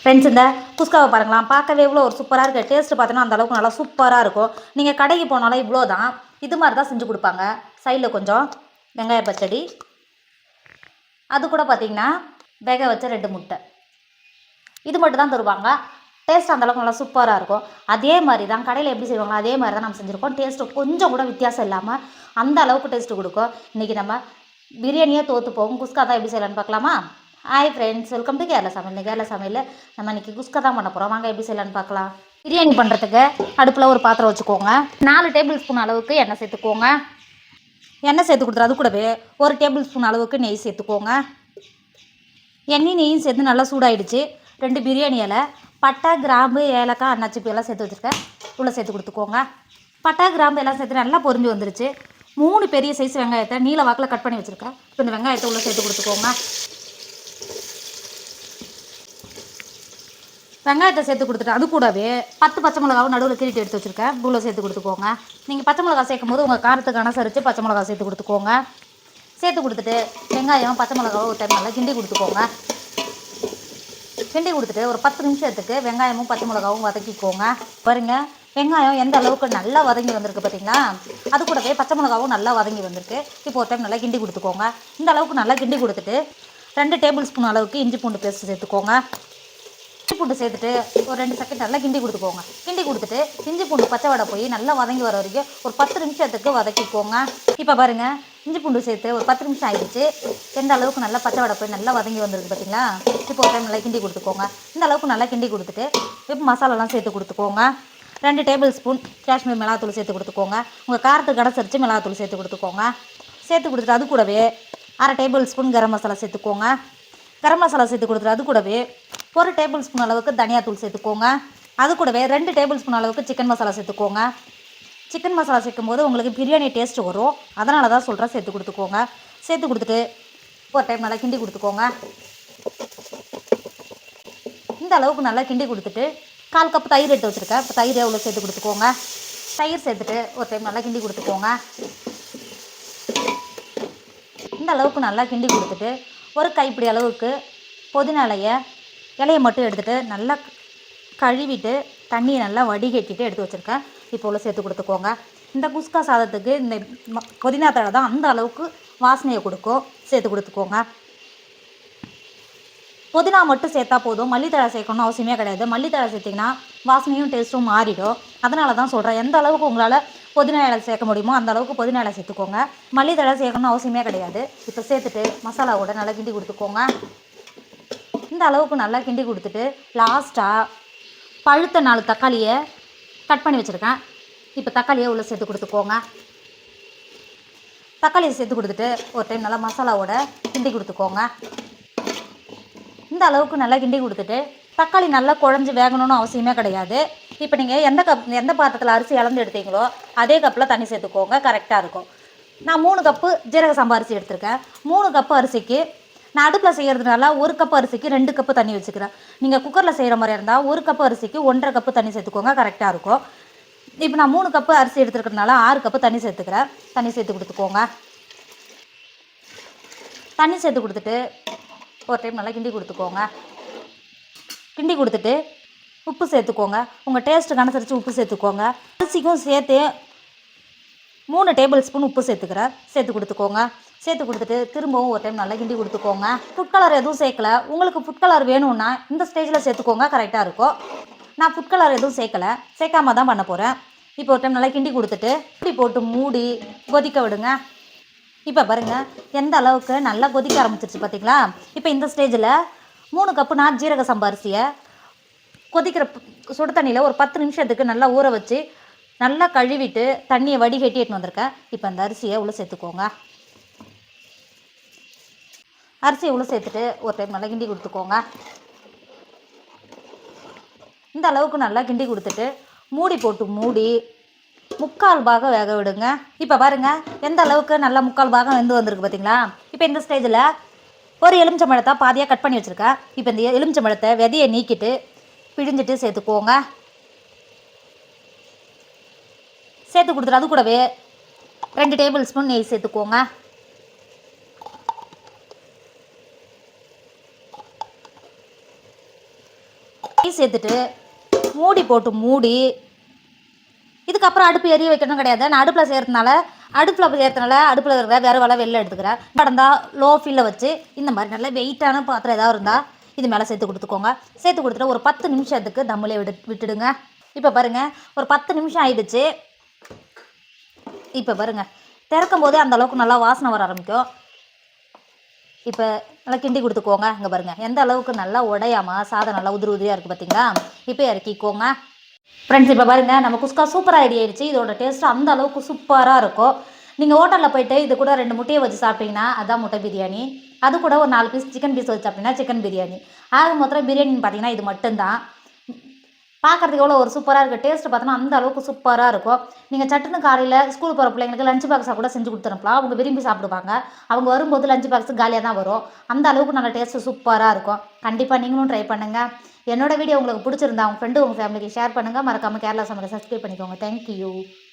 Friends இந்த குஸ்காவை பாருங்களா பார்க்கவே இவ்வளோ ஒரு சூப்பராக இருக்குது டேஸ்ட்டு பார்த்தீங்கன்னா அந்த அளவுக்கு நல்லா சூப்பராக இருக்கும். நீங்கள் கடைக்கு போனாலும் இவ்வளோ தான் இது மாதிரி தான் செஞ்சு கொடுப்பாங்க. சைடில் கொஞ்சம் வெங்காய பச்சடி. அது கூட பார்த்தீங்கன்னா வேக வச்ச ரெண்டு முட்டை. இது மட்டும் தான் தருவாங்க. டேஸ்ட் அந்தளவுக்கு நல்லா சூப்பராக இருக்கும். அதே மாதிரி தான் கடையில் எப்படி செய்வாங்களோ அதே மாதிரி தான் நம்ம செஞ்சுருக்கோம். டேஸ்ட்டு கொஞ்சம் கூட வித்தியாசம் இல்லாமல் அந்த அளவுக்கு டேஸ்ட்டு கொடுக்கும். இன்றைக்கி நம்ம பிரியாணியே தோற்று போகும். குஸ்கா தான் எப்படி செய்யலான்னு பார்க்கலாமா? Hi friends welcome to Kerala சமையல் கேரளா சமையலில் நம்ம இன்றைக்கி குஸ்கா தான் பண்ண போகிறோம் வாங்க எப்படி செய்யலான்னு பார்க்கலாம். பிரியாணி பண்ணுறதுக்கு அடுப்பில் ஒரு பாத்திரம் வச்சுக்கோங்க. நாலு டேபிள் ஸ்பூன் அளவுக்கு எண்ணெய் சேர்த்துக்கோங்க. எண்ணெய் சேர்த்து கொடுத்துரு அது கூடவே ஒரு டேபிள் ஸ்பூன் அளவுக்கு நெய் சேர்த்துக்கோங்க. எண்ணெய் நெய்யும் சேர்த்து நல்லா சூடாயிடுச்சு. ரெண்டு பிரியாணி இலை பட்டை கிராம்பு ஏலக்காய் அன்னாச்சிப்பு எல்லாம் சேர்த்து வச்சுருக்கேன். உள்ளே சேர்த்து கொடுத்துக்கோங்க. பட்டா கிராம்பு எல்லாம் சேர்த்து நல்லா பொறிஞ்சு வந்துருச்சு. மூணு பெரிய சைஸ் வெங்காயத்தை நீல வாக்கில் கட் பண்ணி வச்சுருக்கேன். இப்போ இந்த வெங்காயத்தை உள்ளே சேர்த்து கொடுத்துக்கோங்க. வெங்காயத்தை சேர்த்து கொடுத்துட்டு அது கூடவே பத்து பச்சை மிளகாவும் நடுவில் கிரிட்டு எடுத்து வச்சுருக்கேன் உள்ளே சேர்த்து கொடுத்துக்கோங்க. நீங்கள் பச்சை மிளகா சேர்க்கும் போது உங்கள் காரத்துக்கு அனுசரித்து பச்சை மிளகா சேர்த்து கொடுத்துக்கோங்க. சேர்த்து கொடுத்துட்டு வெங்காயம் பச்சை மிளகாவும் ஒரு டைம் நல்லா கிண்டி கொடுத்துக்கோங்க. கிண்டி கொடுத்துட்டு ஒரு பத்து நிமிஷத்துக்கு வெங்காயமும் பச்சை மிளகாவும் வதக்கிக்கோங்க. பாருங்க வெங்காயம் எந்த அளவுக்கு நல்லா வதங்கி வந்திருக்கு பார்த்தீங்களா அது கூடவே பச்சை மிளகாவும் நல்லா வதங்கி வந்திருக்கு. இப்போ ஒரு டைம் நல்லா கிண்டி கொடுத்துக்கோங்க. இந்த அளவுக்கு நல்லா கிண்டி கொடுத்துட்டு ரெண்டு டேபிள் ஸ்பூன் அளவுக்கு இஞ்சி பூண்டு பேஸ்ட் சேர்த்துக்கோங்க. இஞ்சி பூண்டு சேர்த்துட்டு ஒரு ரெண்டு செகண்ட் நல்லா கிண்டி கொடுத்துக்கோங்க கிண்டி கொடுத்துட்டு இஞ்சி பூண்டு பச்சை வடை போய் நல்லா வதங்கி வர வரைக்கும் ஒரு பத்து நிமிஷத்துக்கு வதக்கிக்கோங்க. இப்போ பாருங்க இஞ்சி பூண்டு சேர்த்து ஒரு பத்து நிமிஷம் ஆயிடுச்சு. எந்த அளவுக்கு நல்லா பச்சை வடை போய் நல்லா வதங்கி வந்திருக்கு பார்த்தீங்களா இப்போ ஒரு டைம் நல்லா கிண்டி கொடுத்துக்கோங்க. இந்த அளவுக்கு நல்லா கிண்டி கொடுத்துட்டு இப்போ மசாலாலாம் சேர்த்து கொடுத்துக்கோங்க. ரெண்டு டேபிள் ஸ்பூன் காஷ்மீர் மிளகாத்தூள் சேர்த்து கொடுத்துக்கோங்க. உங்கள் காரத்துக்கு கடைசரிச்சு மிளகாத்தூள் சேர்த்து கொடுத்துக்கோங்க. சேர்த்து கொடுத்துட்டு அது கூடவே அரை டேபிள் ஸ்பூன் கரம் மசாலா சேர்த்துக்கோங்க. கரம் மசாலா சேர்த்து கொடுத்துட்டு அது கூடவே ஒரு டேபிள் ஸ்பூன் அளவுக்கு தனியாத்தூள் சேர்த்துக்கோங்க. அது கூடவே ரெண்டு டேபிள் ஸ்பூன் அளவுக்கு சிக்கன் மசாலா சேர்த்துக்கோங்க. சிக்கன் மசாலா சேர்க்கும் போது உங்களுக்கு பிரியாணி டேஸ்ட் வரும். அதனால தான் சொல்கிறேன் சேர்த்து கொடுத்துக்கோங்க. சேர்த்து கொடுத்துட்டு ஒரு டைம் நல்லா கிண்டி கொடுத்துக்கோங்க. இந்த அளவுக்கு நல்லா கிண்டி கொடுத்துட்டு கால் கப் தயிர் எடுத்து வச்சுருக்கேன். இப்போ தயிர் எவ்வளோ சேர்த்து கொடுத்துக்கோங்க. தயிர் சேர்த்துட்டு ஒரு டைம் நல்லா கிண்டி கொடுத்துக்கோங்க. இந்த அளவுக்கு நல்லா கிண்டி கொடுத்துட்டு ஒரு கைப்பிடி அளவுக்கு புதினாலையை இலையை மட்டும் எடுத்துகிட்டு நல்லா கழுவிட்டு தண்ணியை நல்லா வடிகட்டிட்டு எடுத்து வச்சுருக்கேன். இப்போ உள்ள சேர்த்து கொடுத்துக்கோங்க. இந்த குஸ்கா சாதத்துக்கு இந்த புதினா தழை தான் அந்த அளவுக்கு வாசனையை கொடுக்கும். சேர்த்து கொடுத்துக்கோங்க. புதினா மட்டும் சேர்த்தா போதும். மல்லித்தழை சேர்க்கணும் அவசியமே கிடையாது. மல்லித்தழை சேர்த்திங்கன்னா வாசனையும் டேஸ்ட்டும் மாறிடும். அதனால தான் சொல்கிறேன் எந்த அளவுக்கு உங்களால் புதினா இலை சேர்க்க முடியுமோ அந்த அளவுக்கு புதினா இலை சேர்த்துக்கோங்க. மல்லித்தழை சேர்க்கணும் அவசியமே கிடையாது. இப்போ சேர்த்துட்டு மசாலாவோட நல்லா கிண்டி கொடுத்துக்கோங்க. இந்த அளவுக்கு நல்லா கிண்டி கொடுத்துட்டு லாஸ்ட்டாக பழுத்த நாலு தக்காளியை கட் பண்ணி வச்சுருக்கேன். இப்போ தக்காளியை உள்ளே சேர்த்து கொடுத்துக்கோங்க. தக்காளியை சேர்த்து கொடுத்துட்டு ஒரு டைம் நல்லா மசாலாவோட கிண்டி கொடுத்துக்கோங்க. இந்த அளவுக்கு நல்லா கிண்டி கொடுத்துட்டு தக்காளி நல்லா குழஞ்சி வேகணும்னு அவசியமே கிடையாது. இப்போ நீங்கள் எந்த கப் எந்த பாத்திரத்தில் அரிசி இழந்து எடுத்தீங்களோ அதே கப்பில் தண்ணி சேர்த்துக்கோங்க. கரெக்டாக இருக்கும். நான் மூணு கப்பு ஜீரக சம்பா அரிசி எடுத்திருக்கேன். மூணு கப்பு அரிசிக்கு நான் அடுப்பில் செய்கிறதுனால ஒரு கப்பு அரிசிக்கு ரெண்டு கப்பு தண்ணி வச்சுக்கிறேன். நீங்கள் குக்கரில் செய்கிற மாதிரி இருந்தால் ஒரு கப்பு அரிசிக்கு ஒன்றரை கப்பு தண்ணி சேர்த்துக்கோங்க கரெக்டாக இருக்கும். இப்போ நான் மூணு கப்பு அரிசி எடுத்துருக்கறனால ஆறு கப்பு தண்ணி சேர்த்துக்கிறேன். தண்ணி சேர்த்து கொடுத்துக்கோங்க. தண்ணி சேர்த்து கொடுத்துட்டு ஒரு டைம் நல்லா கிண்டி கொடுத்துக்கோங்க. கிண்டி கொடுத்துட்டு உப்பு சேர்த்துக்கோங்க. உங்கள் டேஸ்ட்டுக்கு அனுசரித்து உப்பு சேர்த்துக்கோங்க. அரிசிக்கும் சேர்த்து மூணு டேபிள் ஸ்பூன் உப்பு சேர்த்துக்கிறேன். சேர்த்து கொடுத்துக்கோங்க. சேர்த்து கொடுத்துட்டு திரும்பவும் ஒரு டைம் நல்லா கிண்டி கொடுத்துக்கோங்க. ஃபுட் கலர் எதுவும் சேர்க்கல. உங்களுக்கு ஃபுட் கலர் வேணும்னா இந்த ஸ்டேஜில் சேர்த்துக்கோங்க. கரெக்டாக இருக்கும். நான் ஃபுட் கலர் எதுவும் சேர்க்கல. சேர்க்காம தான் பண்ண போகிறேன் இப்போ ஒரு டைம் நல்லா கிண்டி கொடுத்துட்டு இப்படி போட்டு மூடி கொதிக்க விடுங்க. இப்போ பாருங்கள் எந்த அளவுக்கு நல்லா கொதிக்க ஆரம்பிச்சிருச்சு பார்த்தீங்களா இப்போ இந்த ஸ்டேஜில் மூணு கப்பு நான் ஜீரக சம்பா அரிசியை கொதிக்கிற சுடு தண்ணியில் ஒரு பத்து நிமிஷத்துக்கு நல்லா ஊற வச்சு நல்லா கழுவிட்டு தண்ணியை வடிகட்டி வந்திருக்கேன் இப்போ அந்த அரிசியை உள்ளே சேர்த்துக்கோங்க. அரிசியை உள்ளே சேர்த்துட்டு ஒரு டைம் நல்லா கிண்டி கொடுத்துக்கோங்க. இந்த அளவுக்கு நல்லா கிண்டி கொடுத்துட்டு மூடி போட்டு மூடி முக்கால் பாகம் வேக விடுங்க. இப்போ பாருங்கள் எந்த அளவுக்கு நல்லா முக்கால் பாகம் வெந்து வந்திருக்கு பார்த்தீங்களா இப்போ இந்த ஸ்டேஜில் ஒரு எலுமிச்சம்பழத்தை பாதியாக கட் பண்ணி வச்சுருக்கேன். இப்போ இந்த எலுமிச்சம்பழத்தை விதையை நீக்கிட்டு பிழிஞ்சிட்டு சேர்த்துக்கோங்க. சேர்த்து கொடுத்துரு. அது கூடவே ரெண்டு டேபிள் ஸ்பூன் நெய் சேர்த்துக்கோங்க. நெய் சேர்த்துட்டு மூடி போட்டு மூடி இதுக்கப்புறம் அடுப்பு எரிய வைக்கணும் கிடையாது. நான் அடுப்பில் சேர்த்தனால அடுப்பில் செய்கிறதுனால அடுப்பில் இருக்கிற வேறு வேலை வெளில எடுத்துக்கிறேன். கடந்தால் லோ ஃபில்ல வச்சு இந்த மாதிரி நல்ல வெயிட்டான பாத்திரம் ஏதாவது இருந்தால் இது மேலே சேர்த்து கொடுத்துக்கோங்க. சேர்த்து கொடுத்துட்டு ஒரு பத்து நிமிஷத்துக்கு தம்மிலே விடு விட்டுடுங்க. இப்போ பாருங்கள் ஒரு பத்து நிமிஷம் ஆயிடுச்சு. இப்போ பாருங்க. திறக்கும் போதே அந்த அளவுக்கு நல்லா வாசனை வர ஆரம்பிக்கும். இப்போ நல்லா கிண்டி கொடுத்துக்கோங்க. இங்கே பாருங்கள் எந்த அளவுக்கு நல்லா உடையாமல் சாதம் நல்லா உதிரி உதிரியாக இருக்குது பார்த்தீங்களா இப்போ இறக்கிக்கோங்க. ஃப்ரெண்ட்ஸ் இப்போ பாருங்க. நம்ம குஸ்கா சூப்பராக ரெடி ஆயிடுச்சு. இதோட டேஸ்ட் அந்த அளவுக்கு சூப்பராக இருக்கும். நீங்கள் ஹோட்டலில் போயிட்டு இது கூட ரெண்டு முட்டையை வச்சு சாப்பிட்டீங்கன்னா அதான் முட்டை பிரியாணி. அது கூட ஒரு நாலு பீஸ் சிக்கன் பீஸ் வச்சு சாப்பிட்டீங்கன்னா சிக்கன் பிரியாணி. ஆக மொத்தம் பிரியாணின்னு பார்த்தீங்கன்னா இது மட்டும்தான். பார்க்கறதுக்கு எவ்வளோ ஒரு சூப்பராக இருக்குது டேஸ்ட் பார்த்தோன்னா அந்த அளவுக்கு சூப்பராக இருக்கும். நீங்கள் சட்டுன்னு காலையில் ஸ்கூல் போகிற பிள்ளைங்களுக்கு லஞ்ச் பாக்ஸாக கூட செஞ்சு கொடுத்துருப்பலாம் அவங்க விரும்பி சாப்பிடுவாங்க. அவங்க வரும்போது லஞ்ச் பாக்ஸ் காலியாக தான் வரும். அந்த அளவுக்கு நல்ல டேஸ்ட்டு சூப்பராக இருக்கும். கண்டிப்பாக நீங்களும் ட்ரை பண்ணுங்கள் என்னோட வீடியோ உங்களுக்கு பிடிச்சிருந்தா உங்கள் ஃப்ரெண்டு உங்கள் ஃபேமிலிக்கு ஷேர் பண்ணுங்கள் மறக்காமல் கேரளா சமையலை சப்ஸ்கிரைப் பண்ணிக்கோங்க. தேங்க்யூ